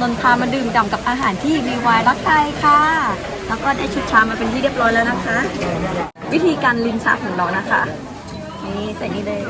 นนพามาดื่มด่ำกับอาหารที่รีวายรักไทยค่ะ แล้วก็ได้ชุดชามาเป็นที่เรียบร้อยแล้วนะคะ วิธีการลินชาของเรานะคะ นี่ใส่นี่เลย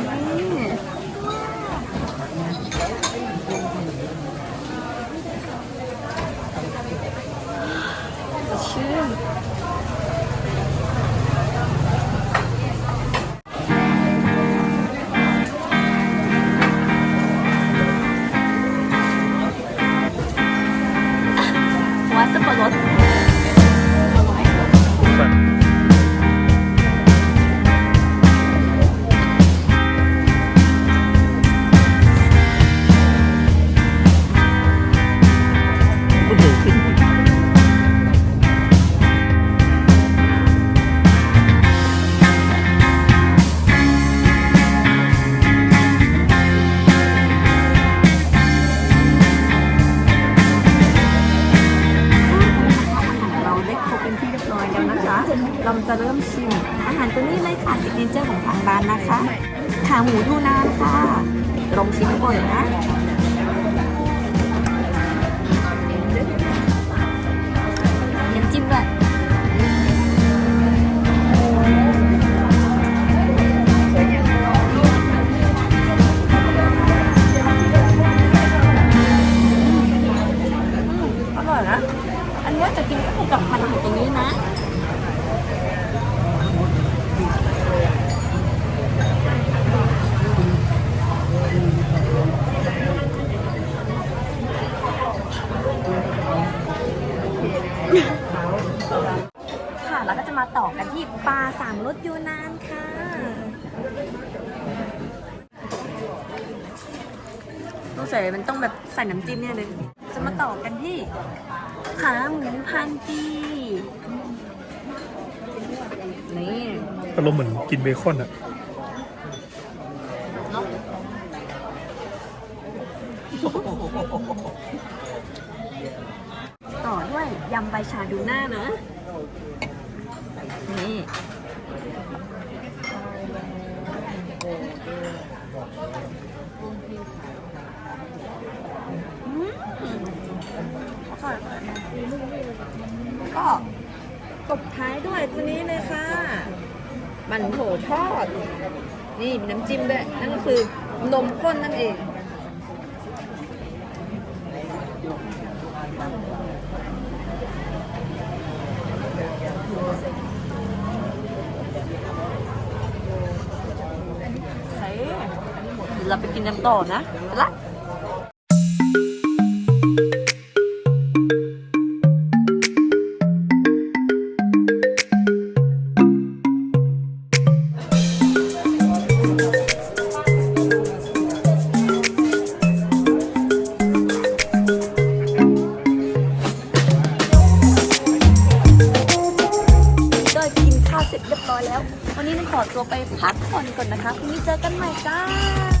ส จะเริ่มชิม อาหารตัวนี้เลยค่ะซิกเนเจอร์ของทางร้านนะคะ ขาหมูทูนานค่ะลองชิมก่อนนะ ค่ะแล้วก็จะมาต่อกันที่ปลาสามรสยูนานค่ะ ต้องใส่มันต้องแบบใส่น้ำจิ้มเนี่ยเลย จะมาต่อกันที่ขาหมูพันปีนี่อารมณ์เหมือนกินเบคอนอะเนาะต่อด้ว ยำใบชาดูหน้านะ นี่อืมอร่อยก็ตบท้ายด้วยตัวนี้เลยค่ะ มันโถทอด นี่มีน้ำจิ้มด้วย นั่นก็คือนมข้นนั่นเอง ใส่ เดี๋ยวเราไปกินน้ำต่อนะไปละก็กินข้าวเสร็จเรียบร้อยแล้ว วันนี้นันขอตัวไปพักผ่อนก่อนนะคะพรุ่งนี้เจอกันใหม่จ้า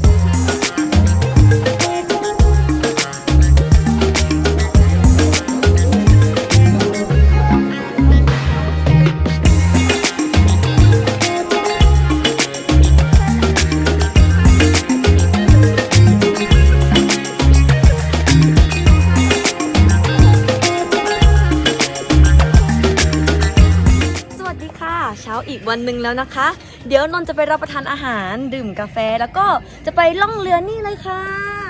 วันหนึ่งแล้วนะคะ เดี๋ยวนนท์จะไปรับประทานอาหารดื่มกาแฟแล้วก็จะไปล่องเรือนี่เลยค่ะ